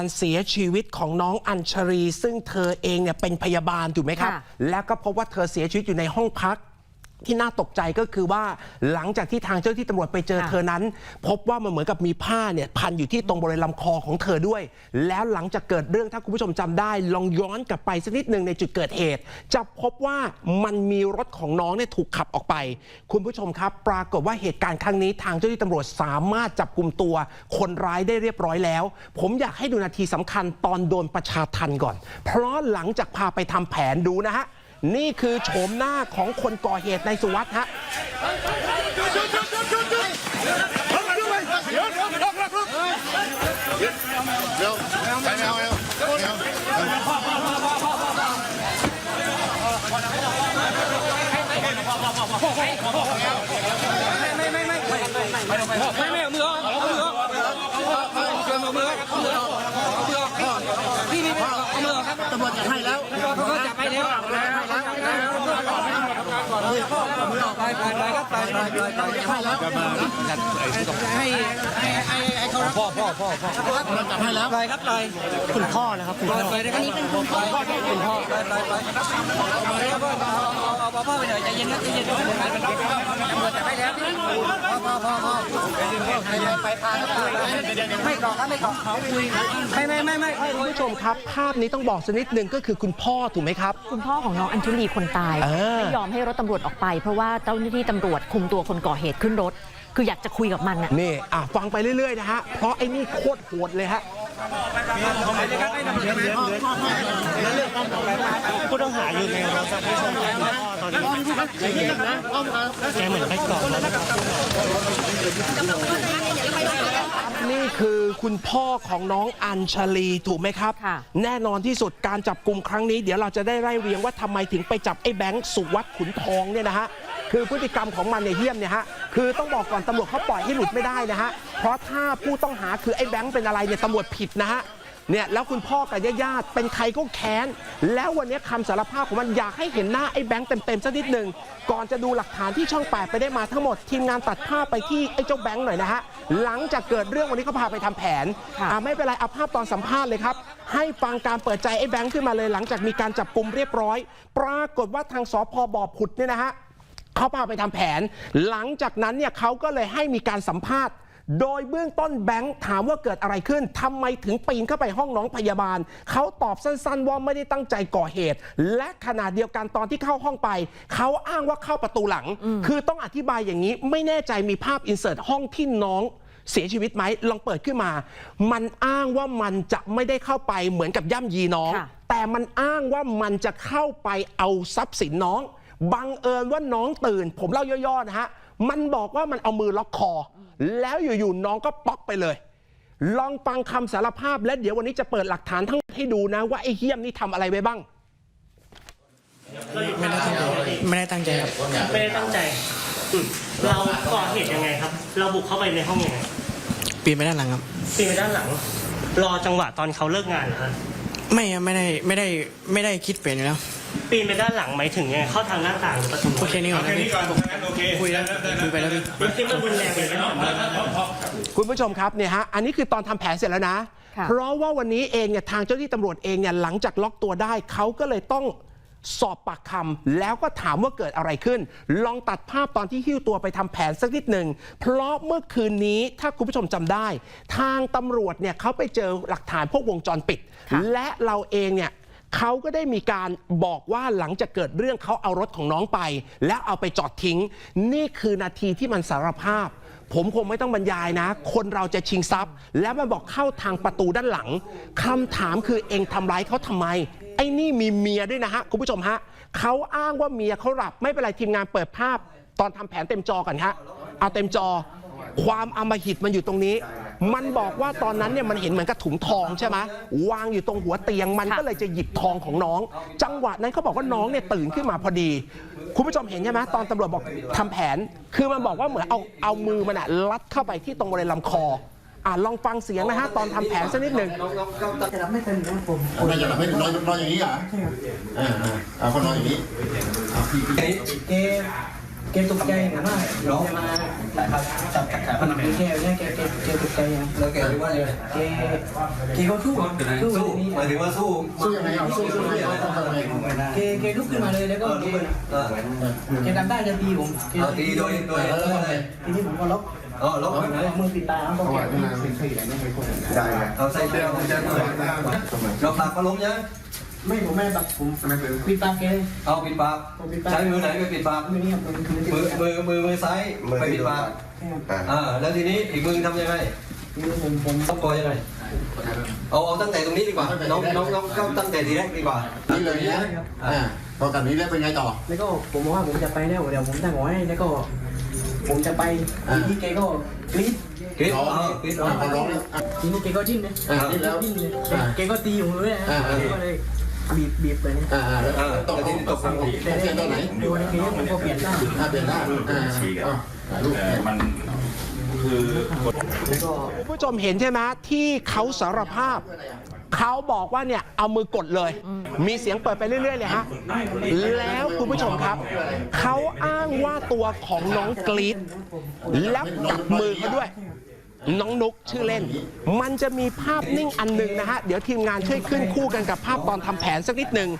การเสียชีวิตของน้องอัญชรี ซึ่งเธอเองเนี่ยเป็นพยาบาลถูกไหมครับ ค่ะ แล้วก็พบว่าเธอเสียชีวิตอยู่ในห้องพัก ที่น่าตกใจก็คือว่าหลังจากที่ทางเจ้าหน้าที่ตำรวจไปเจอค่ะเธอนั้น พบว่ามันเหมือนกับมีผ้าเนี่ยพันอยู่ที่ตรงบริเวณลำคอของเธอด้วย แล้วหลังจากเกิดเรื่องถ้าคุณผู้ชมจำได้ ลองย้อนกลับไปสักนิดหนึ่งในจุดเกิดเหตุ จะพบว่ามันมีรถของน้องเนี่ยถูกขับออกไป คุณผู้ชมครับ ปรากฏว่าเหตุการณ์ครั้งนี้ทางเจ้าหน้าที่ตำรวจสามารถจับกลุ่มตัว คนร้ายได้เรียบร้อยแล้ว ผมอยากให้ดูนาทีสำคัญตอนโดนประชาทันก่อน เพราะหลังจากพาไปทำแผนดูนะฮะ นี่คือโฉมหน้าของคนก่อเหตุในสุวัสด์ฮะตำรวจจับให้แล้ว เขาจับไปแล้ว ไปไปไปครับไปไปไปให้ให้ให้ให้เขาพ่อพ่อพ่อพ่อตำรวจจับให้แล้วไปครับไปคุณพ่อนะครับคุณพ่อไปได้ครับนี่เป็นคุณพ่อคุณพ่อไปไปไปเอาเอาพ่อไปหน่อยใจเย็นนะใจเย็นนะตำรวจจับให้แล้วพ่อพ่อพ่อพ่อไปพาไม่กรอกครับไม่กรอกเขาคุยไม่ไม่ไม่ไม่คุณผู้ชมครับ ภาพนี้ต้องบอกสักนิดนึงก็คือคุณพ่อถูกไหมครับ คุณพ่อของน้องอัญชุลีคนตายไม่ยอมให้รถตำรวจออกไป เพราะว่าเจ้าหน้าที่ตำรวจคุมตัวคนก่อเหตุขึ้นรถ คืออยากจะคุยกับมันน่ะนี่อะฟังไปเรื่อยๆนะฮะ เพราะไอ้นี่โคตรโหดเลยฮะผู้ต้องหาอยู่ในรถครับที่ชนพ่อตอนนี้แกเหมือนไปเกาะรถ นี่คือคุณพ่อของน้องอัญชลีถูกไหมครับค่ะแน่นอนที่สุดการจับกลุ่มครั้งนี้ เดี๋ยวเราจะได้ไล่เรียงว่าทำไมถึงไปจับไอ้แบงค์สุวัสด์ขุนทองเนี่ยนะฮะคือพฤติกรรมของมันเนี่ยเฮี้ยมเนี่ยฮะคือต้องบอกก่อนตำรวจเขาปล่อยให้หลุดไม่ได้นะฮะเพราะถ้าผู้ต้องหาคือไอ้แบงค์เป็นอะไรเนี่ยตำรวจผิดนะฮะ เนี่ยแล้วคุณพ่อกับญาติๆเป็นใครก็แค้น แล้ววันนี้คำสารภาพของมันอยากให้เห็นหน้าไอ้แบงค์เต็มๆสักนิดหนึ่งก่อนจะดูหลักฐานที่ช่องแปดไปได้มาทั้งหมด ทีมงานตัดภาพไปที่ไอ้เจ้าแบงค์หน่อยนะฮะหลังจากเกิดเรื่องวันนี้เขาพาไปทำแผนค่ะอ่าไม่เป็นไรเอาภาพตอนสัมภาษณ์เลยครับให้ฟังการเปิดใจไอ้แบงค์ขึ้นมาเลยหลังจากมีการจับกลุ่มเรียบร้อย ปรากฏว่าทางสพบ่อผุดเนี่ยนะฮะเขาพาไปทำแผน หลังจากนั้นเนี่ยเขาก็เลยให้มีการสัมภาษณ์ โดยเบื้องต้นแบงค์ถามว่าเกิดอะไรขึ้นทำไมถึงปีนเข้าไปห้องน้องพยาบาล เขาตอบสั้นๆว่าไม่ได้ตั้งใจก่อเหตุ และขณะเดียวกันตอนที่เข้าห้องไป เขาอ้างว่าเข้าประตูหลัง คือต้องอธิบายอย่างนี้ไม่แน่ใจมีภาพอินเสิร์ตห้องที่น้องเสียชีวิตไหมลองเปิดขึ้นมา มันอ้างว่ามันจะไม่ได้เข้าไปเหมือนกับย่ำยีน้องค่ะแต่มันอ้างว่ามันจะเข้าไปเอาทรัพย์สินน้อง บังเอิญว่าน้องตื่น ผมเล่าย่อๆนะฮะ มันบอกว่ามันเอามือล็อกคอ แล้วอยู่ๆน้องก็ป๊อกไปเลย ลองฟังคำสารภาพและเดี๋ยววันนี้จะเปิดหลักฐานทั้งหมดให้ดูนะ ว่าไอ้เฮี้ยมนี่ทำอะไรไว้บ้าง ไม่ได้ตั้งใจไม่ได้ตั้งใจครับไม่ได้ตั้งใจอืมเราก่อเหตุยังไงครับ เราบุกเข้าไปในห้องยังไงปีนไปด้านหลังครับปีนไปด้านหลัง รอจังหวะตอนเขาเลิกงานเหรอครับ ไม่ครับไม่ได้ไม่ได้ไม่ได้คิดเป็นอยู่แล้ว ปีนไปด้านหลังหมายถึงยังไงเข้าทางหน้าต่างหรือประตูโอเคนี่ก่อนนะพี่คุยแล้วคุยไปแล้วพี่ มันคิดว่ารุนแรงเลยนะคุณผู้ชมครับเนี่ยฮะอันนี้คือตอนทำแผนเสร็จแล้วนะ ค่ะ เพราะว่าวันนี้เองเนี่ยทางเจ้าหน้าที่ตำรวจเองเนี่ยหลังจากล็อกตัวได้เขาก็เลยต้อง สอบปากคำแล้วก็ถามว่าเกิดอะไรขึ้น ลองตัดภาพตอนที่หิ้วตัวไปทำแผนสักนิดหนึ่ง เพราะเมื่อคืนนี้ถ้าคุณผู้ชมจำได้ ทางตำรวจเนี่ยเขาไปเจอหลักฐานพวกวงจรปิดค่ะและเราเองเนี่ยเขาก็ได้มีการบอกว่าหลังจากเกิดเรื่องเขาเอารถของน้องไป แล้วเอาไปจอดทิ้ง นี่คือนาทีที่มันสารภาพ ผมคงไม่ต้องบรรยายนะ คนเราจะชิงทรัพย์ แล้วมันบอกเข้าทางประตูด้านหลังคำถามคือเองทำร้ายเขาทำไมไอ้นี่มีเมียด้วยนะฮะ คุณผู้ชมฮะเขาอ้างว่าเมียเขาหลับไม่เป็นไรทีมงานเปิดภาพ ตอนทำแผนเต็มจอกันฮะเอาเต็มจอ ความอำมหิตมันอยู่ตรงนี้ มันบอกว่าตอนนั้นเนี่ยมันเห็นเหมือนกับถุงทองใช่ไหมวางอยู่ตรงหัวเตียงมันก็เลยจะหยิบทองของน้อง จังหวะนั้นเขาบอกว่าน้องเนี่ยตื่นขึ้นมาพอดี คุณผู้ชมเห็นใช่ไหมตอนตำรวจบอกทำแผน คือมันบอกว่าเหมือนเอาเอามือมันอะลัดเข้าไปที่ตรงบริเวณลำคอ อะลองฟังเสียงนะฮะตอนทำแผนสักนิดหนึ่งไม่จะหลับไม่นอนนอนอย่างนี้เหรอเออเออเอาคนนอนอย่างนี้เอาพี่พี่เอ๊แกตกใจนะว่าน้องมาจับจับมันแกเนี่ยแกแกแกตกใจนะแล้วแกรู้ว่ายังไงแกแกก็สู้สู้สู้หมายถึงว่าสู้สู้ยังไงครับสู้สู้ยังไงต้องทำยังไงแกแกลุกขึ้นมาเลยแล้วก็แกเออแกทำได้จะตีผมเอาตีโดยโดยแล้วทำไงทีนี้ผมก็ล็อก อ๋อล็อกแบบไหนมือปิดตาแล้วก็ประแกวัตินาเป็นที่ไหนไม่คนได้เอาใส่เชือกใส่เชือกเราปากก็ล้มยังไม่ผมไม่บักผมปิดตาแกเอาปิดปากใช้มือไหนไปปิดปากมือนี้ผมคือมือมือซ้ายไปปิดปากอ่าแล้วทีนี้อีกมือทำยังไงผมผมต้องคอยังไงเอาเอาตั้งแต่ตรงนี้ดีกว่าน้องน้องน้องก็ตั้งแต่ทีแรกดีกว่านี่เลยนะอ่าพอกับนี้แล้วเป็นไงต่อแล้วก็ผมบอกว่าผมจะไปแล้วเดี๋ยวผมตั้งหัวให้แล้วก็ ผมจะไปทีนี้แกก็กรี๊ดคิดร้องเอาคิดอ่าเอาพอร้องแล้วทีนี้แกก็ดิ้นนะอ่าดิ้นแล้วดิ้นเลยอ่าแกก็ตีผมเลยนะอ่าอ่าก็เลยบีบบีบไปเนี่ยอ่าอ่าแล้วอ่าตกแล้วทีนี้ตกลงเส้นตอนไหนโดนแกผมก็เปลี่ยนหน้าอ่าเปลี่ยนหน้าอ่าอ่าลูกมันคือแล้วก็คุณผู้ชมเห็นใช่ไหมที่เขาสารภาพ เขาบอกว่าเนี่ยเอามือกดเลย มีเสียงเปิดไปเรื่อย ๆ เลยฮะ แล้วคุณผู้ชมครับ เขาอ้างว่าตัวของน้องกรีดแล้วกัดมือเขาด้วย น้องนุกชื่อเล่น มันจะมีภาพนิ่งอันหนึ่งนะฮะ เดี๋ยวทีมงานช่วยขึ้นคู่กันกับภาพตอนทำแผนสักนิดหนึ่ง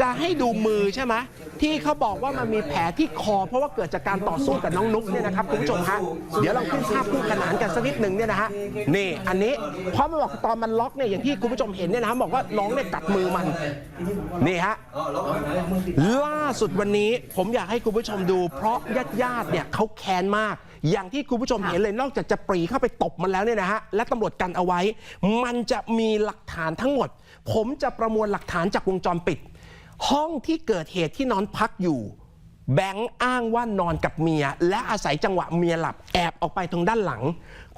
จะให้ดูมือใช่ไหมที่เขาบอกว่ามันมีแผลที่คอ เพราะว่าเกิดจากการต่อสู้กับน้องนุกเนี่ยนะครับคุณผู้ชมฮะเดี๋ยวเราขึ้นภาพคู่ขนานกันสักนิดหนึ่งเนี่ยนะฮะนี่อันนี้เพราะมันบอกตอนมันล็อกเนี่ยอย่างที่คุณผู้ชมเห็นเนี่ยนะฮะบอกว่าน้องเนี่ยกัดมือมันนี่ฮะล่าสุดวันนี้ผมอยากให้คุณผู้ชมดู เพราะญาติญาติๆเนี่ยเขาแค้นมาก อย่างที่คุณผู้ชมเห็นเลยนอกจากจะปรีเข้าไปตบมันแล้วเนี่ยนะฮะและตำรวจกันเอาไว้ มันจะมีหลักฐานทั้งหมด ผมจะประมวลหลักฐานจากวงจรปิด ห้องที่เกิดเหตุที่นอนพักอยู่ แบงค์อ้างว่านอนกับเมีย และอาศัยจังหวะเมียหลับแอบออกไปตรงด้านหลัง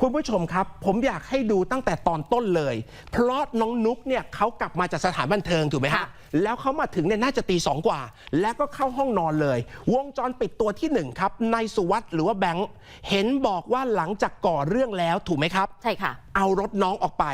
คุณผู้ชมครับ ผมอยากให้ดูตั้งแต่ตอนต้นเลย เพราะน้องนุกเนี่ยเขากลับมาจากสถานบันเทิงถูกไหมฮะค่ะแล้วเขามาถึงเนี่ยน่าจะตีสองกว่า แล้วก็เข้าห้องนอนเลย วงจรปิดตัวที่หนึ่งครับนายสุวัสด์หรือว่าแบงค์เห็นบอกว่าหลังจากก่อเรื่องแล้วถูกไหมครับ ใช่ค่ะ เอารถน้องออกไป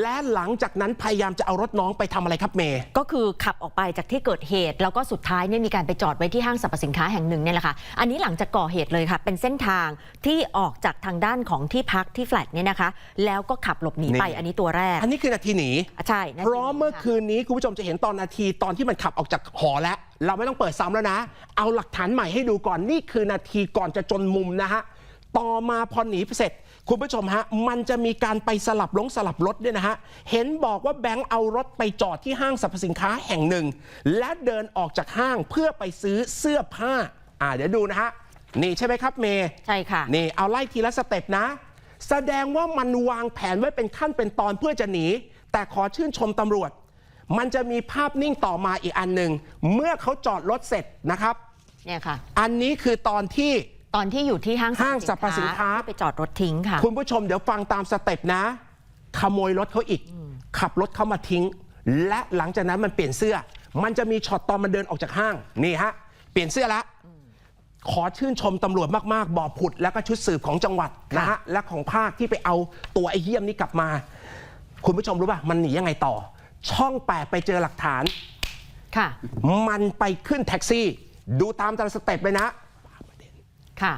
และหลังจากนั้นพยายามจะเอารถน้องไปทำอะไรครับเมย์ ก็คือขับออกไปจากที่เกิดเหตุ แล้วก็สุดท้ายเนี่ยมีการไปจอดไว้ที่ห้างสรรพสินค้าแห่งหนึ่งเนี่ยแหละค่ะ อันนี้หลังจากก่อเหตุเลยค่ะ เป็นเส้นทางที่ออกจากทางด้านของที่พักที่แฟลตเนี่ยนะคะ แล้วก็ขับหลบหนีไปนี่ อันนี้ตัวแรกอันนี้คือนาทีหนี ใช่นเพราะเมื่อคืนนี้คุณผู้ชมจะเห็นตอนนาทีตอนที่มันขับออกจากหอแล้ว เราไม่ต้องเปิดซ้ำแล้วนะ เอาหลักฐานใหม่ให้ดูก่อนนี่คือนาทีก่อนจะจนมุมนะฮะ ต่อมาพอหนีเสร็จ คุณผู้ชมฮะ มันจะมีการไปสลับลงสลับรถด้วยนะฮะ เห็นบอกว่าแบงค์เอารถไปจอดที่ห้างสรรพสินค้าแห่งหนึ่ง และเดินออกจากห้างเพื่อไปซื้อเสื้อผ้า อ่าเดี๋ยวดูนะฮะ นี่ใช่ไหมครับเมย์ใช่ค่ะ นี่เอาไล่ทีละสเต็ปนะ แสดงว่ามันวางแผนไว้เป็นขั้นเป็นตอนเพื่อจะหนี แต่ขอชื่นชมตำรวจ มันจะมีภาพนิ่งต่อมาอีกอันหนึ่งเมื่อเขาจอดรถเสร็จนะครับเนี่ยค่ะ อันนี้คือตอนที่ ตอนที่อยู่ที่ห้างห้างสรรพสินค้าที่ไปจอดรถทิ้งค่ะ คุณผู้ชมเดี๋ยวฟังตามสเต็ปนะ ขโมยรถเขาอีก ขับรถเขามาทิ้ง และหลังจากนั้นมันเปลี่ยนเสื้อ มันจะมีช็อตตอนมันเดินออกจากห้างนี่ฮะเปลี่ยนเสื้อละขอชื่นชมตำรวจมาก ๆบ่อผุด แล้วก็ชุดสืบของจังหวัดนะฮะและของภาคที่ไปเอาตัวไอ้เยี่ยมนี้กลับมา คุณผู้ชมรู้ป่ะมันหนียังไงต่อ ช่องแปดไปเจอหลักฐานค่ะ มันไปขึ้นแท็กซี่ ดูตามตามสเต็ปเลยนะค่ะ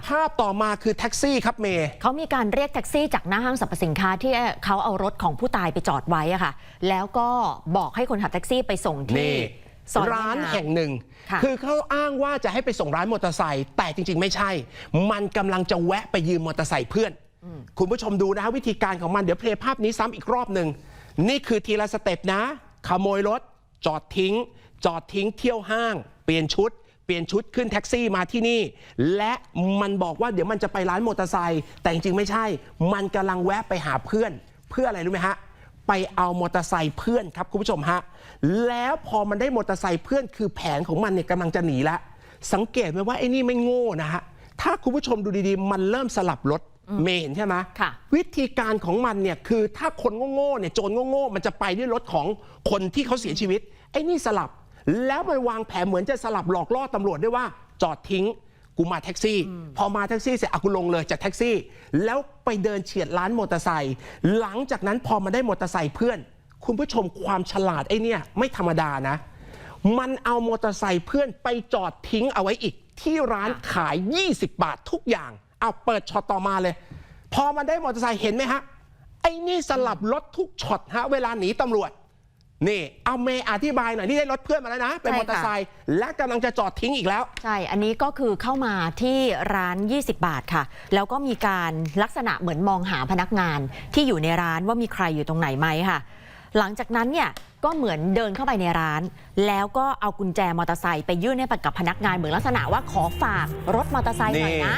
ภาพต่อมาคือแท็กซี่ครับเมย์เขามีการเรียกแท็กซี่จากหน้าห้างสรรพสินค้าที่เขาเอารถของผู้ตายไปจอดไว้อะค่ะ แล้วก็บอกให้คนขับแท็กซี่ไปส่งที่นี่ซอยร้านแม่ำแห่งหนึ่งค่ะคือเขาอ้างว่าจะให้ไปส่งร้านมอเตอร์ไซค์แต่จริง ๆ ไม่ใช่ มันกำลังจะแวะไปยืมมอเตอร์ไซค์เพื่อน คุณผู้ชมดูนะฮะวิธีการของมันเดี๋ยวเพลย์ภาพนี้ซ้ำอีกรอบหนึ่งนี่คือทีละสเต็ปนะ ขโมยรถ จอดทิ้ง จอดทิ้งเที่ยวห้าง เปลี่ยนชุด เปลี่ยนชุดขึ้นแท็กซี่มาที่นี่ และมันบอกว่าเดี๋ยวมันจะไปร้านมอเตอร์ไซค์แต่จริงๆไม่ใช่ มันกำลังแวะไปหาเพื่อน เพื่ออะไรรู้ไหมฮะไปเอามอเตอร์ไซค์เพื่อนครับคุณผู้ชมฮะแล้วพอมันได้มอเตอร์ไซค์เพื่อนคือแผนของมันเนี่ยกำลังจะหนีแล้วสังเกตไหมว่าไอ้นี่ไม่โง่นะฮะถ้าคุณผู้ชมดูดีๆ มันเริ่มสลับรถเมย์เห็นใช่ไหมค่ะวิธีการของมันเนี่ยคือถ้าคนโง่ๆเนี่ยโจรโง่ๆมันจะไปด้วยรถของคนที่เขาเสียชีวิต ไอ้นี่สลับ แล้วมันวางแผนเหมือนจะสลับหลอกล่อตำรวจด้วยว่าจอดทิ้งกูมาแท็กซี่ พอมาแท็กซี่เสร็จเอากูลงเลยจากแท็กซี่ แล้วไปเดินเฉียดร้านมอเตอร์ไซค์หลังจากนั้นพอมาได้มอเตอร์ไซค์เพื่อน คุณผู้ชมความฉลาดไอ้เนี่ยไม่ธรรมดานะ มันเอามอเตอร์ไซค์เพื่อนไปจอดทิ้งเอาไว้อีก ที่ร้านขาย 20 บาททุกอย่างเอาเปิดช็อตต่อมาเลย พอมันได้มอเตอร์ไซค์เห็นไหมฮะไอ้นี่สลับรถทุกช็อตฮะเวลาหนีตำรวจ นี่เอาเมย์อธิบายหน่อยนี่ได้รถเพื่อนมาแล้วนะ เป็นใช่มค่ะอเตอร์ไซค์และกำลังจะจอดทิ้งอีกแล้ว ใช่ อันนี้ก็คือเข้ามาที่ร้าน 20 บาทค่ะ แล้วก็มีการลักษณะเหมือนมองหาพนักงานที่อยู่ในร้านว่ามีใครอยู่ตรงไหนไหมค่ะ หลังจากนั้นเนี่ยก็เหมือนเดินเข้าไปในร้าน แล้วก็เอากุญแจมอเตอร์ไซค์ไปยื่นให้กับพนักงานเหมือนลักษณะว่าขอฝากรถมอเตอร์ไซค์หน่อยนะ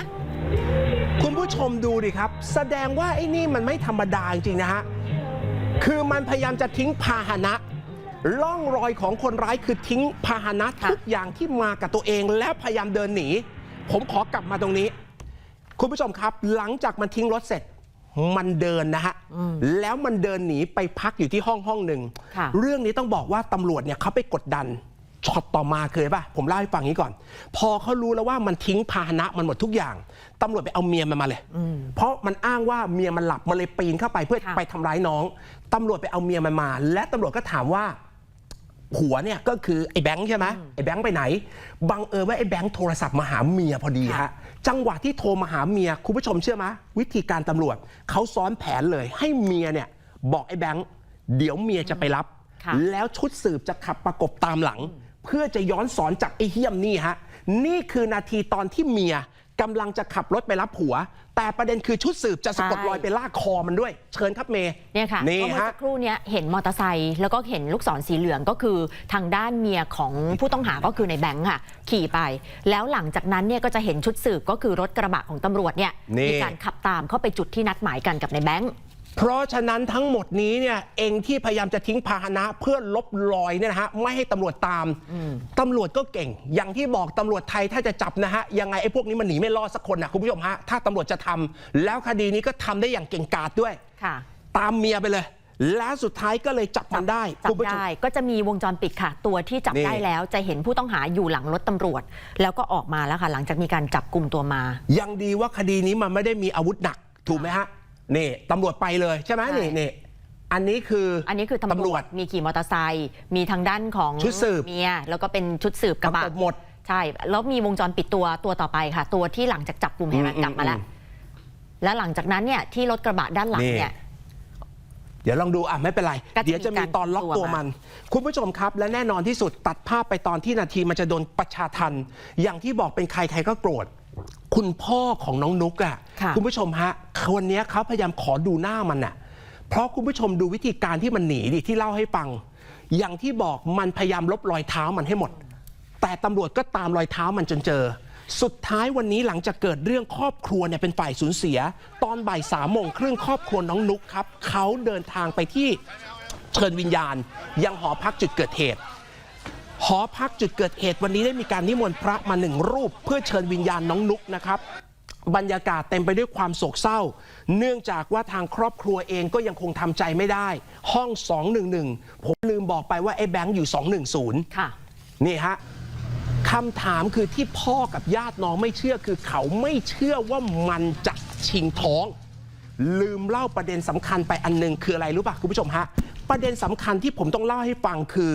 คุณผู้ชมดูดิครับ แสดงว่าไอ้นี่มันไม่ธรรมดาจริงๆนะฮะคือมันพยายามจะทิ้งพาหนะ ร่องรอยของคนร้ายคือทิ้งพาหนะค่ะ ทุกอย่างที่มากับตัวเองแล้วพยายามเดินหนี ผมขอกลับมาตรงนี้ คุณผู้ชมครับ หลังจากมันทิ้งรถเสร็จ มันเดินนะฮะ แล้วมันเดินหนีไปพักอยู่ที่ห้องห้องหนึ่ง ค่ะ เรื่องนี้ต้องบอกว่าตำรวจเนี่ยเขาไปกดดันช็อตต่อมาเคยป่ะ ผมเล่าให้ฟังนี้ก่อน พอเขารู้แล้วว่ามันทิ้งพาหนะมันหมดทุกอย่างตำรวจไปเอาเมียมันมาเลย เพราะมันอ้างว่าเมียมันหลับมันเลยปีนเข้าไปเพื่อค่ะ ไปทำร้ายน้องตำรวจไปเอาเมียมันมา และตำรวจก็ถามว่า ผัวเนี่ยก็คือไอ้แบงค์ใช่ไหมไอ้แบงค์ไปไหน บังเอิญว่าไอ้แบงค์โทรศัพท์มาหาเมียพอดีฮะจังหวะที่โทรมาหาเมียคุณผู้ชมเชื่อไหมวิธีการตำรวจเขาซ้อนแผนเลย ให้เมียเนี่ยบอกไอ้แบงค์เดี๋ยวเมียจะไปรับค่ะแล้วชุดสืบจะขับประกบตามหลัง เพื่อจะย้อนสอนจากไอ้เฮี้ยมนี่ฮะนี่คือนาทีตอนที่เมียกำลังจะขับรถไปรับผัว แต่ประเด็นคือชุดสืบจะสะกดรอยไปลากคอมันด้วย เชิญครับเมย์เนี่ยค่ะนี่ก็เมื่อฮะสักครู่เนี้ยเห็นมอเตอร์ไซค์แล้วก็เห็นลูกศรสีเหลืองก็คือทางด้านเมียของผู้ต้องหาก็คือในแบงค์ค่ะ ขี่ไป แล้วหลังจากนั้นเนี่ยก็จะเห็นชุดสืบก็คือรถกระบะของตำรวจเนี่ยนี่มีการขับตามเข้าไปจุดที่นัดหมายกันกับในแบงค์ เพราะฉะนั้นทั้งหมดนี้เนี่ยเองที่พยายามจะทิ้งพาหนะเพื่อลบรอยเนี่ยนะฮะไม่ให้ตำรวจตามตำรวจก็เก่ง อย่างที่บอกตำรวจไทยถ้าจะจับนะฮะยังไงไอ้พวกนี้มันหนีไม่รอดสักคนนะคุณผู้ชมฮะถ้าตำรวจจะทำแล้วคดีนี้ก็ทำได้อย่างเก่งกาจด้วยค่ะตามเมียไปเลยแล้วสุดท้ายก็เลยจับมันได้จัคุบณผู้ชมได้ก็จะมีวงจรปิดค่ะ ตัวที่จับนี่ได้แล้วจะเห็นผู้ต้องหาอยู่หลังรถตำรวจ แล้วก็ออกมาแล้วค่ะ หลังจากมีการจับกลุ่มตัวมา ยังดีว่าคดีนี้มันไม่ได้มีอาวุธหนักถูกไหมฮะ นี่ตำรวจไปเลยใช่ไหมใช่ นี่นี่อันนี้คืออันนี้คือตำตำรรววจ จมีขี่มอเตอร์ไซค์มีทางด้านของชุดสืบ เมียแล้วก็เป็นชุดสืบกระบะประกบหมด ใช่ แล้วมีวงจรปิดตัวตัวต่อไปค่ะ ตัวที่หลังจากจับกลุ่มเห็นไหมอืมกลับมาแล้ว อืม แล้วหลังจากนั้นเนี่ยที่รถกระบะด้านหลังนี่เนี่ย เดี๋ยวลองดูอะไม่เป็นไร ก็จะเดี๋ยวจะมีตอนล็อกมีการตัวมัน คุณผู้ชมครับ และแน่นอนที่สุดตัดภาพไปตอนที่นาทีมันจะโดนประชาทัน อย่างที่บอกเป็นใครใครก็โกรธ คุณพ่อของน้องนุกอะค่ะณผู้ชมฮะวันนี้เขาพยายามขอดูหน้ามันอะ เพราะคุณผู้ชมดูวิธีการที่มันหนีดิที่เล่าให้ฟัง อย่างที่บอกมันพยายามลบรอยเท้ามันให้หมด แต่ตำรวจก็ตามรอยเท้ามันจนเจอ สุดท้ายวันนี้หลังจากเกิดเรื่องครอบครัวเนี่ยเป็นฝ่ายสูญเสีย ตอนบ่ายสามโมงครึ่งครอบครัวน้องนุกครับเขาเดินทางไปที่เชิญวิญญาณ ยังหอพักจุดเกิดเหตุ หอพักจุดเกิดเหตุวันนี้ได้มีการนิมนต์พระมาหนึ่งรูป เพื่อเชิญวิญญาณน้องนุกนะครับ บรรยากาศเต็มไปด้วยความโศกเศร้า เนื่องจากว่าทางครอบครัวเองก็ยังคงทำใจไม่ได้ ห้อง 211 ผมลืมบอกไปว่าไอ้แบงค์อยู่ 210 ค่ะ นี่ฮะคำถามคือที่พ่อกับญาติน้องไม่เชื่อคือเขาไม่เชื่อว่ามันจะชิงท้อง ลืมเล่าประเด็นสำคัญไปอันหนึงคืออะไรรู้ป่ะคุณผู้ชมฮะ ประเด็นสำคัญที่ผมต้องเล่าให้ฟังคือ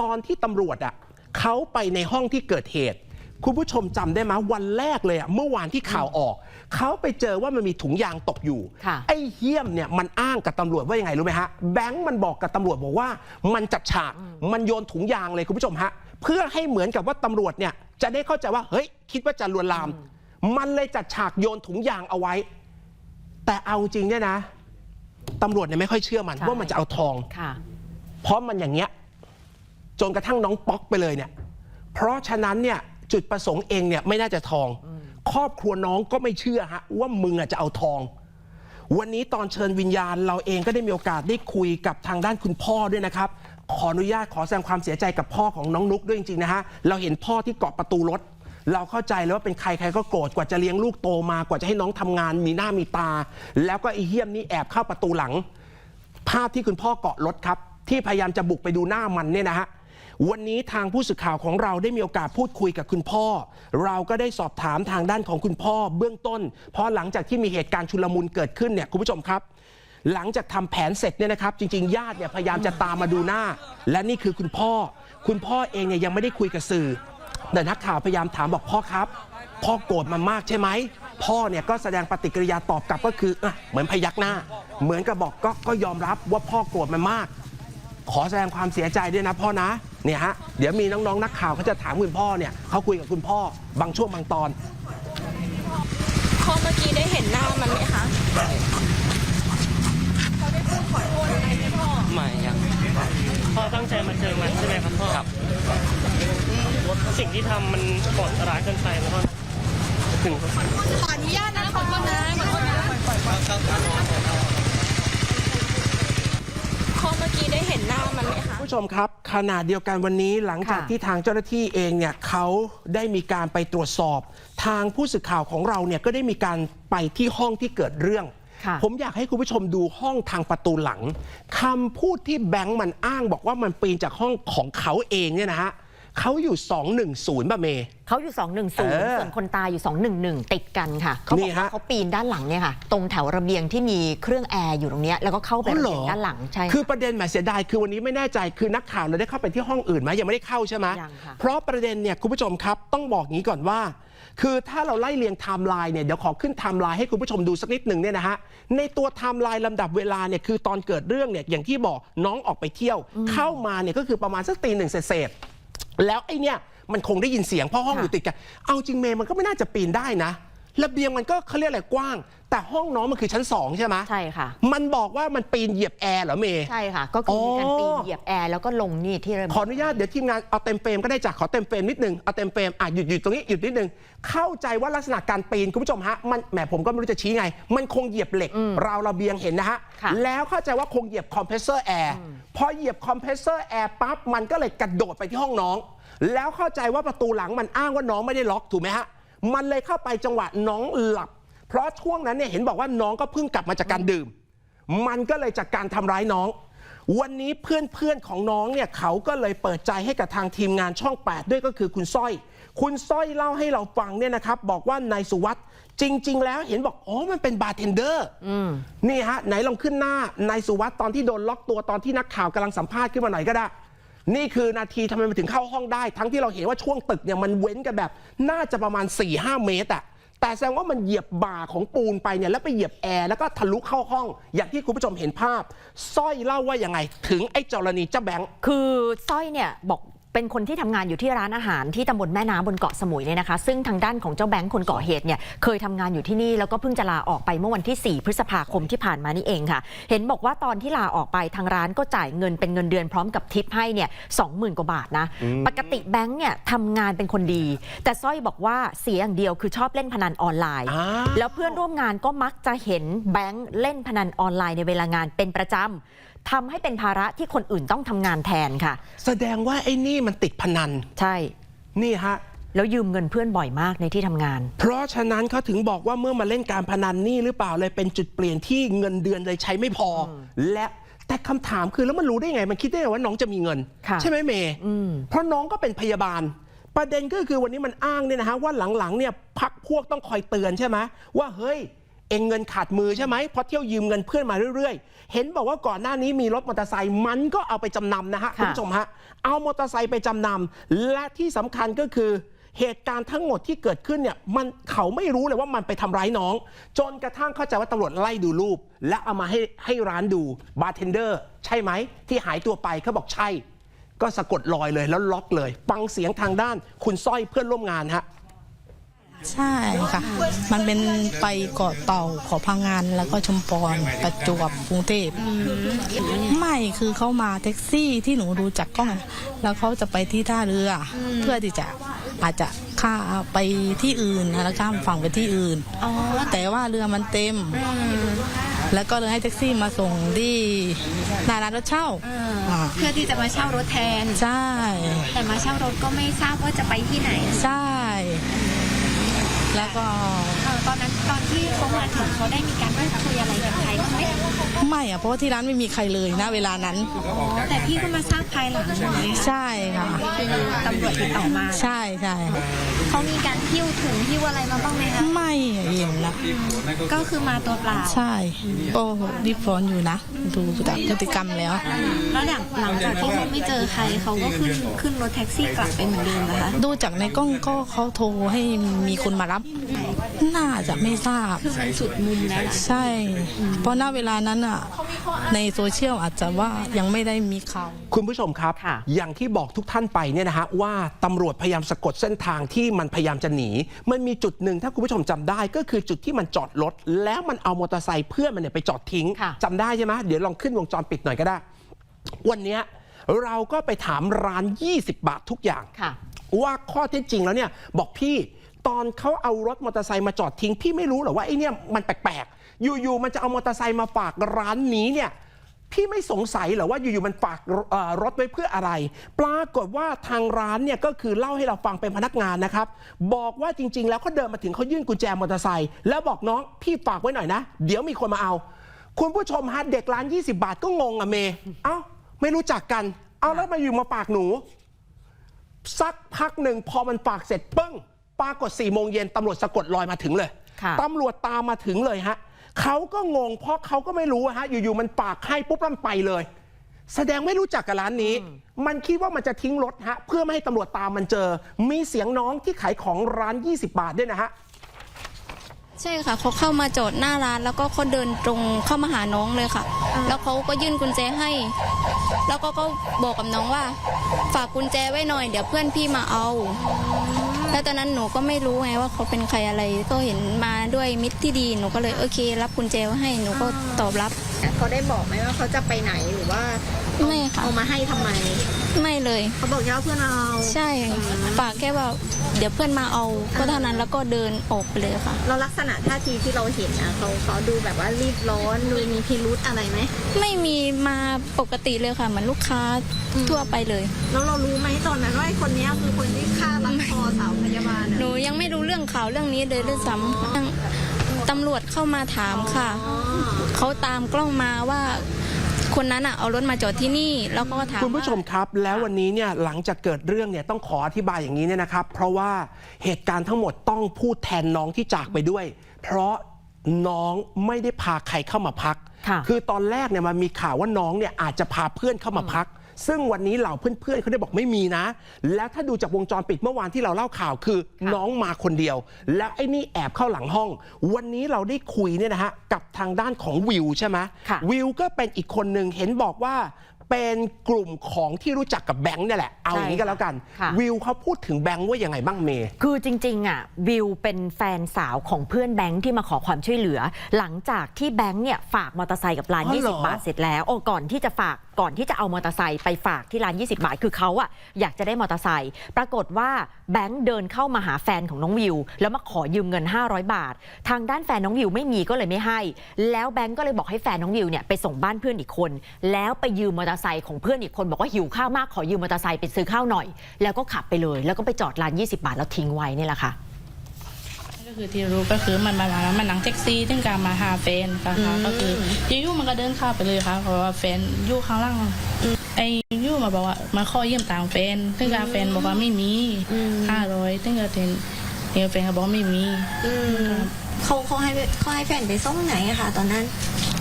ตอนที่ตำรวจอะเขาไปในห้องที่เกิดเหตุ คุณผู้ชมจำได้ไหมวันแรกเลยอะเมื่อวานที่ข่าวออก เขาไปเจอว่ามันมีถุงยางตกอยู่ค่ะไอ้เฮี้ยมเนี่ยมันอ้างกับตำรวจว่ายังไงรู้ไหมฮะแบงค์มันบอกกับตำรวจบอกว่า มันจัดฉากมันโยนถุงยางเลยคุณผู้ชมฮะเพื่อให้เหมือนกับว่าตำรวจเนี่ยจะได้เข้าใจว่าเฮ้ยคิดว่าจะลวนลาม มันเลยจัดฉากโยนถุงยางเอาไว้ แต่เอาจริงเนี่ยนะ ตำรวจเนี่ยไม่ค่อยเชื่อมันใช่ว่ามันจะเอาทอง ค่ะเพราะมันอย่างเงี้ยจนกระทั่งน้องป๊อกไปเลยเนี่ย เพราะฉะนั้นเนี่ยจุดประสงค์เองเนี่ยไม่น่าจะทอง ครอบครัวน้องก็ไม่เชื่อฮะว่ามึงอะจะเอาทอง วันนี้ตอนเชิญวิญญาณเราเองก็ได้มีโอกาสได้คุยกับทางด้านคุณพ่อด้วยนะครับ ขออนุญาตขอแสดงความเสียใจกับพ่อของน้องนุกด้วยจริงๆนะฮะเราเห็นพ่อที่เกาะประตูรถ เราเข้าใจแล้วว่าเป็นใครใครก็โกรธกว่าจะเลี้ยงลูกโตมากว่าจะให้น้องทำงานมีหน้ามีตา แล้วก็ไอ้เฮี้ยมนี่แอบเข้าประตูหลัง ภาพที่คุณพ่อเกาะรถครับ ที่พยายามจะบุกไปดูหน้ามันเนี่ยนะฮะวันนี้ทางผู้สื่อข่าวของเราได้มีโอกาสพูดคุยกับคุณพ่อ เราก็ได้สอบถามทางด้านของคุณพ่อเบื้องต้น เพราะหลังจากที่มีเหตุการณ์ชุลมุนเกิดขึ้นเนี่ยคุณผู้ชมครับ หลังจากทำแผนเสร็จเนี่ยนะครับ จริง ๆ ญาติเนี่ยพยายามจะตามมาดูหน้า และนี่คือคุณพ่อ คุณพ่อเองเนี่ยยังไม่ได้คุยกับสื่อ แต่นักข่าวพยายามถามบอกพ่อครับ พ่อโกรธมันมากใช่ไหม พ่อเนี่ยก็แสดงปฏิกิริยาตอบกลับก็คืออะเหมือนพยักหน้า เหมือนกับบอกก็ก็ยอมรับว่าพ่อโกรธมันมาก ขอแสดงความเสียใจด้วยนะพ่อนะเนี่ยฮะเดี๋ยวมีน้องๆนักข่าวเขาจะถามคุณพ่อเนี่ยเขาคุยกับคุณพ่อบางช่วงบางตอนพ่อเมื่อกี้ได้เห็นหน้ามันไหมคะเขาได้พูดขอโทษอะไรไหมพ่อ ไม่ยัง พ่อตั้งใจมาเจอมันใช่ไหมครับพ่อ ครับ สิ่งที่ทำมันโหดร้ายเกินไปนะพ่อถึงขออนุญาตนะขอโทษนะขอโทษนะพ่อเมื่อกี้ได้เห็นหน้ามันไหมคะผู้ชมครับ ขณะเดียวกันวันนี้หลังจากที่ทางเจ้าหน้าที่เองเนี่ยเขาได้มีการไปตรวจสอบ ทางผู้สื่อข่าวของเราเนี่ยก็ได้มีการไปที่ห้องที่เกิดเรื่องผมอยากให้คุณผู้ชมดูห้องทางประตูหลังคำพูดที่แบงค์มันอ้างบอกว่ามันปีนจากห้องของเขาเองเนี่ยนะฮะ เขาอยู่ 210บะเม เขาอยู่ 210 เออส่วนคนตายอยู่ 211 ติดกันค่ะ เขานี่บอกว่าฮะเขาปีนด้านหลังเนี่ยค่ะ ตรงแถวระเบียงที่มีเครื่องแอร์อยู่ตรงเนี้ยแล้วก็เข้าไปอ๋อระเหรเบียองด้านหลังใช่คือประเด็นหมายเสียดายคือวันนี้ไม่แน่ใจคือนักข่าวเราได้เข้าไปที่ห้องอื่นไหมยังไม่ได้เข้าใช่ไหมยังค่ะ เพราะประเด็นเนี่ยคุณผู้ชมครับต้องบอกงี้ก่อนว่า คือถ้าเราไล่เรียงไทม์ไลน์เนี่ยเดี๋ยวขอขึ้นไทม์ไลน์ให้คุณผู้ชมดูสักนิดหนึ่งเนี่ยนะฮะในตัวไทม์ไลน์ลำดับเวลาเนี่ยคือตอนเกิดเรื่องเนี่ยอย่างที่บอกน้องออกไปเที่ยว เข้ามาเนี่ยก็คือประมาณสักตีหนึ่งเศษๆ แล้วไอ้เนี่ยมันคงได้ยินเสียงเพราะห้องอยู่ติดกัน เอาจริงเมย์มันก็ไม่น่าจะปีนได้นะ ระเบียงมันก็เขาเรียกอะไรกว้าง แต่ห้องน้องมันคือชั้นสองใช่ไหมใช่ค่ะ มันบอกว่ามันปีนเหยียบแอร์เหรอเมย์ ใช่ค่ะ ก็คือมีการอ๋อปีนเหยียบแอร์แล้วก็ลงนี่ที่ระขเบีอยงอนุญาตเดี๋ยวทีมงานเอาเต็มเฟรมก็ได้จ้ะขอเต็มเฟรมนิดนึงเอาเต็มเฟรมอะหยุดหยุดตรงนี้หยุดนิดนึงเข้าใจว่าลักษณะการปีนคุณผู้ชมฮะมันแหมผมก็ไม่รู้จะชี้ไง มันคงเหยียบเหล็ก ราวระเบียงเห็นนะฮะค่ะแล้วเข้าใจว่าคงเหยียบคอมเพรสเซอร์แอร์พอเหยียบคอมเพรสเซอร์แอร์ปั๊บมันก็เลยกระโดดไปที่ห้องน้อง แล้วเข้าใจว่าประตูหลังมันอ้างว่าน้องไม่ได้ล็อกถูกไหมฮะ มันเลยเข้าไปจังหวะน้องหลับ เพราะช่วงนั้นเนี่ยเห็นบอกว่าน้องก็เพิ่งกลับมาจากการดื่ม มันก็เลยจากการทำร้ายน้อง วันนี้เพื่อนๆของน้องเนี่ยเขาก็เลยเปิดใจให้กับทางทีมงานช่อง 8 ด้วยก็คือคุณสร้อย คุณสร้อยเล่าให้เราฟังเนี่ยนะครับ บอกว่านายสุวัสด์จริง ๆ แล้วเห็นบอกอ๋อมันเป็นบาร์เทนเดอร์นี่ฮะไหนลองขึ้นหน้านายสุวัสด์ตอนที่โดนล็อกตัวตอนที่นักข่าวกำลังสัมภาษณ์ขึ้นมาหน่อยก็ได้ นี่คือนาทีทำไมมันถึงเข้าห้องได้ ทั้งที่เราเห็นว่าช่วงตึกเนี่ยมันเว้นกันแบบ น่าจะประมาณ 4-5 เมตรอะแต่แสดงว่ามันเหยียบบ่าของปูนไปเนี่ยแล้วไปเหยียบแอร์แล้วก็ทะลุเข้าห้อง อย่างที่คุณผู้ชมเห็นภาพสร้อยเล่าว่ายังไง ถึงไอ้จรณีเจ้าแบงค์ คือสร้อยเนี่ยบอก เป็นคนที่ทำงานอยู่ที่ร้านอาหารที่ตำบลแม่น้ำบนเกาะสมุยเนี่ยนะคะ ซึ่งทางด้านของเจ้าแบงค์คนก่อเหตุเนี่ยเคยทำงานอยู่ที่นี่แล้วก็เพิ่งจะลาออกไปเมื่อวันที่ 4 พฤษภาคมที่ผ่านมานี่เองค่ะ เห็นบอกว่าตอนที่ลาออกไปทางร้านก็จ่ายเงินเป็นเงินเดือนพร้อมกับทิปให้เนี่ยสองหมื่นกว่าบาทนะ ปกติแบงค์เนี่ยทำงานเป็นคนดี แต่สร้อยบอกว่าเสียอย่างเดียวคือชอบเล่นพนันออนไลน์อ้าวแล้วเพื่อนร่วมงานก็มักจะเห็นแบงค์เล่นพนันออนไลน์ในเวลางานเป็นประจำ ทำให้เป็นภาระที่คนอื่นต้องทำงานแทนค่ะ แสดงว่าไอ้นี่มันติดพนัน ใช่ นี่ฮะแล้วยืมเงินเพื่อนบ่อยมากในที่ทำงาน เพราะฉะนั้นเขาถึงบอกว่าเมื่อมาเล่นการพนันนี่หรือเปล่าเลยเป็นจุดเปลี่ยนที่เงินเดือนเลยใช้ไม่พออและแต่คำถามคือแล้วมันรู้ได้ไง มันคิดได้ไงว่าน้องจะมีเงินค่ะใช่ไหมเมย์อืมเพราะน้องก็เป็นพยาบาล ประเด็นก็คือวันนี้มันอ้างเนี่ยนะฮะว่าหลังๆเนี่ยพักพวกต้องคอยเตือนใช่ไหมว่าเฮ้ย เองเงินขาดมือใช่ไหมเพราะเที่ยวยืมเงินเพื่อนมาเรื่อยๆ เห็นบอกว่าก่อนหน้านี้มีรถมอเตอร์ไซค์มันก็เอาไปจำนำนะฮะค่ะคุณผู้ชมฮะเอามอเตอร์ไซค์ไปจำนำและที่สำคัญก็คือเหตุการณ์ทั้งหมดที่เกิดขึ้นเนี่ยมันเขาไม่รู้เลยว่ามันไปทำร้ายน้อง จนกระทั่งเข้าใจว่าตำรวจไล่ดูรูป และเอามาให้ให้ร้านดูบาร์เทนเดอร์ใช่ไหม ที่หายตัวไปเขาบอกใช่ ก็สะกดรอยเลยแล้วล็อกเลย ฟังเสียงทางด้านคุณสร้อยเพื่อนร่วมงานฮะ ใช่ค่ะ มันเป็นไปเกาะเต่าขอพังงานแล้วก็ชุมพรประจวบกรุงเทพไม่คือเขามาแท็กซี่ที่หนูดูจากกล้องแล้วเขาจะไปที่ท่าเรืออเพื่อที่จะอาจจะข้าไปที่อื่นแล้วข้ามฝั่งไปที่อื่นแต่ว่าเรือมันเต็ม แล้วก็เลยให้แท็กซี่มาส่งที่หน้าร้านรถเช่าาเพื่อที่จะมาเช่ารถแทนใช่ แต่มาเช่ารถก็ไม่ทราบว่าจะไปที่ไหนใช่ แล้วก็ตอนนั้นตอนที่เขามาถึงเขาได้มีการพูดคุยอะไรกับใคร บ้างไหมไม่อะเพราะว่าที่ร้านไม่มีใครเลยนะเวลานั้น อ๋อแต่พี่ก็มาทราบภายหลังใช่ไหมใช่ค่ะ คือตำรวจติดต่อมาใช่ใช่เขามีการหิ้วถุงหิ้วอะไรมาบ้างไหมคะไม่เห็นนะก็คือมาตัวเปล่าใช่โอ้รีบฟ้อนอยู่นะ ดูจากพฤติกรรมแล้ว แล้วหลังหลังจากที่เขาไม่เจอใครเขาก็ขึ้นขึ้นรถแท็กซี่กลับไปเหมือนเดิมนะคะดูจากในกล้องก็เขาโทรให้มีคนมารับ น่าจะไม่ทราบ คือมันสุดมุมแล้วล่ะ ใช่เพราะณเวลานั้นอะในโซเชียลอาจจะว่ายังไม่ได้มีข่าว คุณผู้ชมครับค่ะอย่างที่บอกทุกท่านไปเนี่ยนะฮะว่าตำรวจพยายามสะกดเส้นทางที่มันพยายามจะหนี มันมีจุดหนึ่งถ้าคุณผู้ชมจำได้ ก็คือจุดที่มันจอดรถแล้วมันเอามอเตอร์ไซค์เพื่อนมันเนี่ยไปจอดทิ้งค่ะจำได้ใช่ไหมเดี๋ยวลองขึ้นวงจรปิดหน่อยก็ได้ วันเนี้ยเราก็ไปถามร้าน 20 บาททุกอย่างค่ะว่าข้อเท็จจริงแล้วเนี่ยบอกพี่ ตอนเขาเอารถมอเตอร์ไซค์มาจอดทิ้ง พี่ไม่รู้หรอว่าไอ้เนี่ยมันแปลกๆ อยู่ๆมันจะเอามอเตอร์ไซค์มาฝากร้านนี้เนี่ยพี่ไม่สงสัยหรอว่าอยู่ๆมันฝากรถไว้เพื่ออะไร ปรากฏว่าทางร้านเนี่ยก็คือเล่าให้เราฟังเป็นพนักงานนะครับ บอกว่าจริง ๆ แล้วเขาเดินมาถึงเขายื่นกุญแจมอเตอร์ไซค์แล้วบอกน้องพี่ฝากไว้หน่อยนะ เดี๋ยวมีคนมาเอา คุณผู้ชมฮะเด็กร้าน 20 บาทก็งงอะเมเอ้าไม่รู้จักกัน เอาแล้วมาอยู่มาฝากหนู สักพักหนึ่งพอมันฝากเสร็จปึ้ง ปรากฏ4ี่โมงเย็นตำรวจสะกดรอยมาถึงเลยค่ะตำรวจตามมาถึงเลยฮะเขาก็งงเพราะเขาก็ไม่รู้ฮะอยู่ๆมันฝากให้ปุ๊บแล้วมันไปเลย แสดงไม่รู้จักกับร้านนี้ มันคิดว่ามันจะทิ้งรถฮะเพื่อไม่ให้ตำรวจตามมันเจอ มีเสียงน้องที่ขายของร้าน 20 บาทด้วยนะฮะใช่ค่ะเขาเข้ามาจอดหน้าร้าน แล้วก็เขาเดินตรงเข้ามาหาน้องเลยค่ะ แล้วเขาก็ยื่นกุญแจให้ แล้วก็ก็บอกกับน้องว่า ฝากกุญแจไว้หน่อยเดี๋ยวเพื่อนพี่มาเอา แล้วตอนนั้นหนูก็ไม่รู้ไงว่าเขาเป็นใครอะไร ก็เห็นมาด้วยมิตรที่ดีหนูก็เลยโอเค รับกุญแจไว้ให้หนูก็ตอบรับ เขาได้บอกไหมว่าเขาจะไปไหนหรือว่า ไม่ค่ะ เอามาให้ทำไม ไม่เลยเขาบอกแค่ว่าเพื่อนเอาใช่ฝากแค่ว่าเดี๋ยวเพื่อนมาเอาก็เท่านั้นแล้วก็เดินออกไปเลยค่ะ เราลักษณะท่าทีที่เราเห็นนะเขาเขาดูแบบว่ารีบร้อนดูมีพิรุธอะไรไหมไม่มีมาปกติเลยค่ะเหมือนลูกค้าทั่วไปเลย แล้วเรารู้ไหมตอนนั้นว่าไอ้คนเนี้ยคือคนที่ฆ่าลักคอสาวพยาบาลหนูยังไม่รู้เรื่องข่าวเรื่องนี้เลยด้วยซ้ำตำรวจเข้ามาถามค่ะเขาตามกล้องมาว่า คนนั้นอะเอารถมาจอดที่นี่แล้วก็ถามคุณผู้ชมว่าครับ แล้ววันนี้เนี่ยหลังจากเกิดเรื่องเนี่ยต้องขออธิบายอย่างนี้เนี่ยนะครับ เพราะว่าเหตุการณ์ทั้งหมดต้องพูดแทนน้องที่จากไปด้วย เพราะน้องไม่ได้พาใครเข้ามาพักค่ะคือตอนแรกเนี่ยมันมีข่าวว่าน้องเนี่ยอาจจะพาเพื่อนเข้ามาพัก ซึ่งวันนี้เหล่าเพื่อนๆเขาได้บอกไม่มีนะ แล้วถ้าดูจากวงจรปิดเมื่อวานที่เราเล่าข่าวคือ น้องมาคนเดียว แล้วไอ้นี่แอบเข้าหลังห้อง วันนี้เราได้คุยเนี่ยนะฮะกับทางด้านของวิวใช่ไหมค่ะวิวก็เป็นอีกคนหนึ่งเห็นบอกว่า เป็นกลุ่มของที่รู้จักกับแบงค์เนี่ยแหละ เอาอย่างนี้ก็แล้วกัน ค่ะ วิวเขาพูดถึงแบงค์ว่ายังไงบ้างเมย์ คือจริงๆอะวิวเป็นแฟนสาวของเพื่อนแบงค์ที่มาขอความช่วยเหลือ หลังจากที่แบงค์เนี่ยฝากมอเตอร์ไซค์กับร้าน อ๋อเหรอ20บาทเสร็จแล้วโอ้ก่อนที่จะฝากก่อนที่จะเอามอเตอร์ไซค์ไปฝากที่ร้าน 20 บาท คือเขาอะอยากจะได้มอเตอร์ไซค์ปรากฏว่าแบงค์เดินเข้ามาหาแฟนของน้องวิว แล้วมาขอยืมเงิน 500 บาท ทางด้านแฟนน้องวิวไม่มีก็เลยไม่ให้ แล้วแบงค์ก็เลยบอกให้แฟนน้องวิวเนี่ยไปส่งบ้านเพื่อนอีกคน แล้วไปยืมมอเตอร์ไซค์ของเพื่อนอีกคนบอกว่าหิวข้าวมากขอยืมมอเตอร์ไซค์ไปซื้อข้าวหน่อย แล้วก็ขับไปเลย แล้วก็ไปจอดร้าน 20 บาทแล้วทิ้งไว้นี่แหละค่ะก็คือที่รู้ก็คือมันมามามันนั่งแท็กซี่ถึงการมาหาแฟนค่ะค่ะก็คืออยู่ๆมันก็เดินเข้าไปเลยค่ะเพราะว่าแฟนอยู่ข้างล่างไอ้ยู่มาบอกว่ามาขอยืมตังค์แฟนถึงการแฟนบอกว่าไม่มีห้าร้อยถึงการเทน เนี่ยแฟนก็บอกว่าไม่มีเขาเขาให้เขาให้แฟนไปส่งไหนอะคะตอนนั้น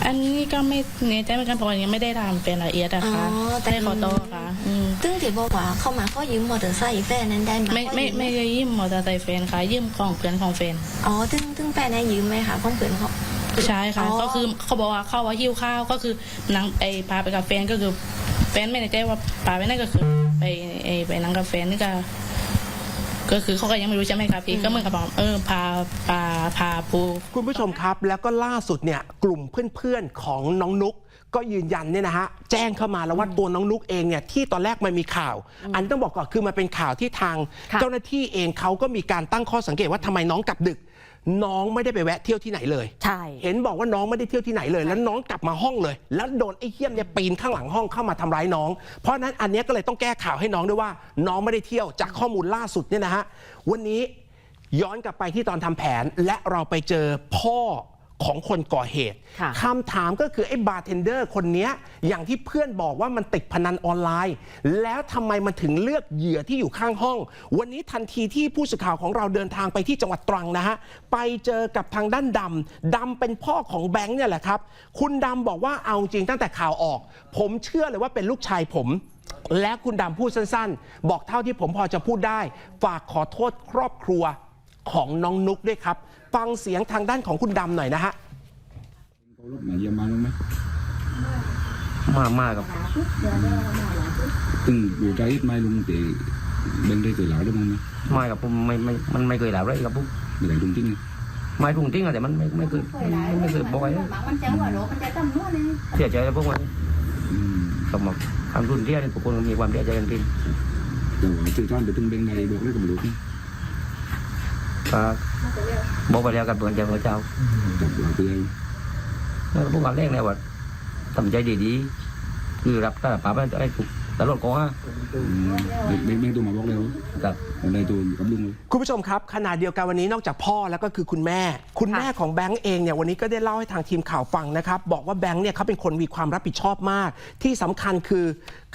อันนี้ก็ไม่แน่ใจเหมือนกันเพราะว่ายังไม่ได้ทำเป็นละเอียดนะคะอ๋อแต่ ได้ขอโต้ค่ะอืมตึ้งที่บอกว่าเข้ามาเขายืมมอเตอร์ไซค์แฟนนั้นได้ไหมไม่ไม่ไม่ได้ยืมมอเตอร์ไซค์แฟนค่ะยืมของเพื่อนของแฟนอ๋อตึ้งตึ้งแฟนได้ยืมไหมคะของเพื่อนเขา ใช่ค่ะ อ๋อ ก็คือเขาบอกว่าเข้าว่าหิ้วข้าวก็คือนางไอพาไปกับแฟนก็คือแฟนไม่ได้ใจว่าพาไปนั่นก็คือไปไอไปนั่งกับแฟนนี่ก็ ก็คือเขาก็ยังไม่รู้ใช่ไหมครับพี่ก็เหมือนกับบอกเออพาพาพาปู คุณผู้ชมครับแล้วก็ล่าสุดเนี่ยกลุ่มเพื่อนๆของน้องนุก ก็ยืนยันเนี่ยนะฮะแจ้งเข้ามาแล้วว่าตัวน้องนุกเองเนี่ยที่ตอนแรกมันมีข่าว อันนต้องบอกก่อนคือมันเป็นข่าวที่ทาง ค่ะ เจ้าหน้าที่เองเขาก็มีการตั้งข้อสังเกตว่าทำไมน้องกลับดึก น้องไม่ได้ไปแวะเที่ยวที่ไหนเลย ใช่ เห็นบอกว่าน้องไม่ได้เที่ยวที่ไหนเลย แล้วน้องกลับมาห้องเลย แล้วโดนไอ้เหี้ยมเนี่ยปีนข้างหลังห้องเข้ามาทำร้ายน้อง เพราะฉะนั้นอันเนี้ยก็เลยต้องแก้ข่าวให้น้องด้วยว่า น้องไม่ได้เที่ยวจากข้อมูลล่าสุดเนี่ยนะฮะวันนี้ย้อนกลับไปที่ตอนทำแผนและเราไปเจอพ่อ ของคนก่อเหตุค่ะคำถามก็คือไอ้บาร์เทนเดอร์คนเนี้ยอย่างที่เพื่อนบอกว่ามันติดพนันออนไลน์ แล้วทำไมมันถึงเลือกเหยื่อที่อยู่ข้างห้อง วันนี้ทันทีที่ผู้สื่อข่าวของเราเดินทางไปที่จังหวัดตรังนะฮะไปเจอกับทางด้านดำดำเป็นพ่อของแบงค์เนี่ยแหละครับ คุณดำบอกว่าเอาจริงตั้งแต่ข่าวออก ผมเชื่อเลยว่าเป็นลูกชายผมและคุณดำพูดสั้นๆ บอกเท่าที่ผมพอจะพูดได้ ฝากขอโทษครอบครัวของน้องนุกด้วยครับ ฟังเสียงทางด้านของคุณดำหน่อยนะฮะรถมาเยี่ยมมาแล้วไหมมากมากครับตึงอยู่ใจไม่ลุงเตะเบงได้เคยหลาด้วยมั้งไหมไม่ครับผมไม่ไม่มันไม่เคยหลับเลยครับผมไม่ได้ลุงทิ้งเลยไม่ทุ่งทิ้งอะแต่มันไม่ไม่เคยไม่ไม่เคยบอกไว้เสียใจแล้วพวกมันอืมสมบทำรุนเรียนทุกคนมีความเสียใจกันเป็นแต่ว่าสื่อสารไปถึงเบงในบอกได้กับลูก นะก็บอกไปแล้วกันเปิดใจของเจ้าจับหลาเตือนแล้วพวกเราแรกเนี่ยว่าทำใจดีๆคือรับสารภาพให้ถูก ตลอดก็ฮะอืมเบงเบงตัวมาบอกแล้วกับในตัวอยู่กับลุงเลยคุณผู้ชมครับขณะเดียวกันวันนี้นอกจากพ่อแล้วก็คือคุณแม่ คุณแม่ของแบงค์เองเนี่ยวันนี้ก็ได้เล่าให้ทางทีมข่าวฟังนะครับบอกว่าแบงค์เนี่ยเขาเป็นคนมีความรับผิดชอบมาก ที่สำคัญคือ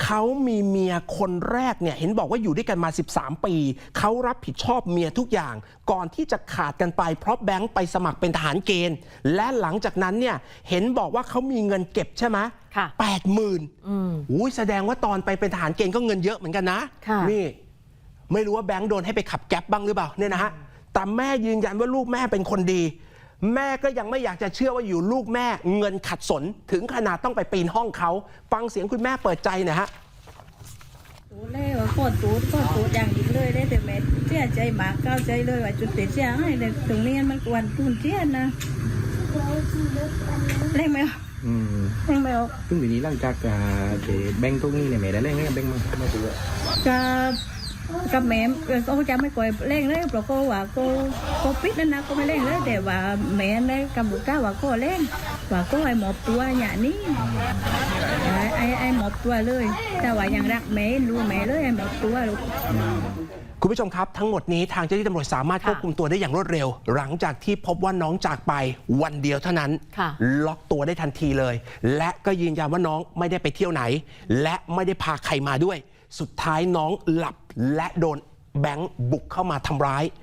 เขามีเมียคนแรกเนี่ยเห็นบอกว่าอยู่ด้วยกันมา 13 ปีเขารับผิดชอบเมียทุกอย่าง ก่อนที่จะขาดกันไปเพราะแบงค์ไปสมัครเป็นทหารเกณฑ์ และหลังจากนั้นเนี่ยเห็นบอกว่าเขามีเงินเก็บใช่ไหมค่ะ แปดหมื่นอืมอุ้ยแสดงว่าตอนไปเป็นทหารเกณฑ์ก็เงินเยอะเหมือนกันนะค่ะนี่ไม่รู้ว่าแบงค์โดนให้ไปขับแก๊ปบ้างหรือเปล่าเนี่ยนะฮะแต่แม่ยืนยันว่าลูกแม่เป็นคนดี แม่ก็ยังไม่อยากจะเชื่อว่าอยู่ลูกแม่เงินขัดสน ถึงขนาดต้องไปปีนห้องเขาฟังเสียงคุณแม่เปิดใจหนะฮะตูดเลยว่าโคตรตูดโคตรตูดอย่างยิ่งเลยได้แต่แม่เสียใจมากก้าวใจเลยว่าจุดเสียเสียให้แต่ตรงนี้มันกวนตุนเทียนนะเล่นไหม ออกอืมเล่นไหมออกซึ่งทีนี้หลังจากเดแบงตรงนี้เนี่ยแม่ได้เล่นแบงมาไม่ตัวกับกับแม่เออเขาจะไม่ก่อยเล่นเลยเพราะก็ว่าก็ก็ปิดนั่นนะก็ไม่เล่นเลยแต่ว่าแม่ได้กับบุกก้าว่าก็เล่นว่าก็ไอ้หมอบตัวอย่างนี้ไอ้ไอ้ไอ้หมอบตัวเลย แต่ว่ายังรักแม่รู้แม่เลยไอ้หมอบตัวลูก คุณผู้ชมครับ ทั้งหมดนี้ทางเจ้าหน้าที่ตำรวจสามารถค่ะควบคุมตัวได้อย่างรวดเร็ว หลังจากที่พบว่าน้องจากไปวันเดียวเท่านั้นค่ะล็อกตัวได้ทันทีเลย และก็ยืนยันว่าน้องไม่ได้ไปเที่ยวไหน และไม่ได้พาใครมาด้วย สุดท้ายน้องหลับและโดนแบงค์บุกเข้ามาทำร้าย